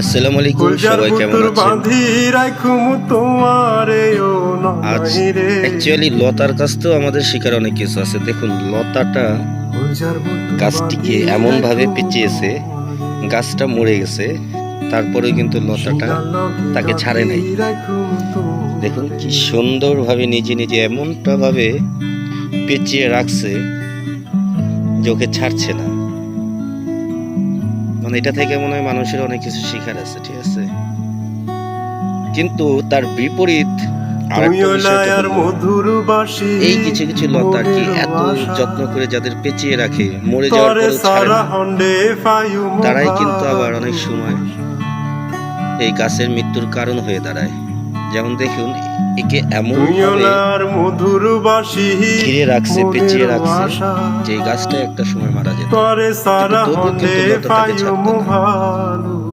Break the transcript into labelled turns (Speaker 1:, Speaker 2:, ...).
Speaker 1: আসসালামু আলাইকুম সবাই কেমন আছেন? আজ অ্যাকচুয়ালি লতার কাছ তো আমাদের শিকার অনেক কিছু আছে। দেখুন লতাটা গাছটিকে
Speaker 2: বাঁধি
Speaker 1: এমন ভাবে
Speaker 2: রাখুম
Speaker 1: পেঁচিয়েছে গাছটা মরে গেছে তারপরে কিন্তু লতাটা তাকে ছাড়ে নাই। দেখুন কি সুন্দরভাবে নিজে নিজে এমনটা ভাবে পেঁচিয়ে রাখছে যে ওকে ছাড়ছে না। মানে এটা থেকে মনে হয় মানুষের অনেক কিছু শিখার আছে ঠিক আছে? কিন্তু তার বিপরীত এই কিছু কিছু লতা কি এত যত্ন করে যাদের পেঁচিয়ে রাখে মরে যাওয়ার পরেও ছাড়ে না। তারাই কিন্তু আবার অনেক সময় এই গাছের মৃত্যুর কারণ হয়ে দাঁড়ায়। যেমন দেখুন একে এমন
Speaker 2: মধুর বাসি
Speaker 1: ঘিরে রাখছে, পেঁচিয়ে রাখছে, যে গাছটা একটা সময় মারা যেত কিন্তু
Speaker 2: হন্ডে
Speaker 1: ছাড়তো না।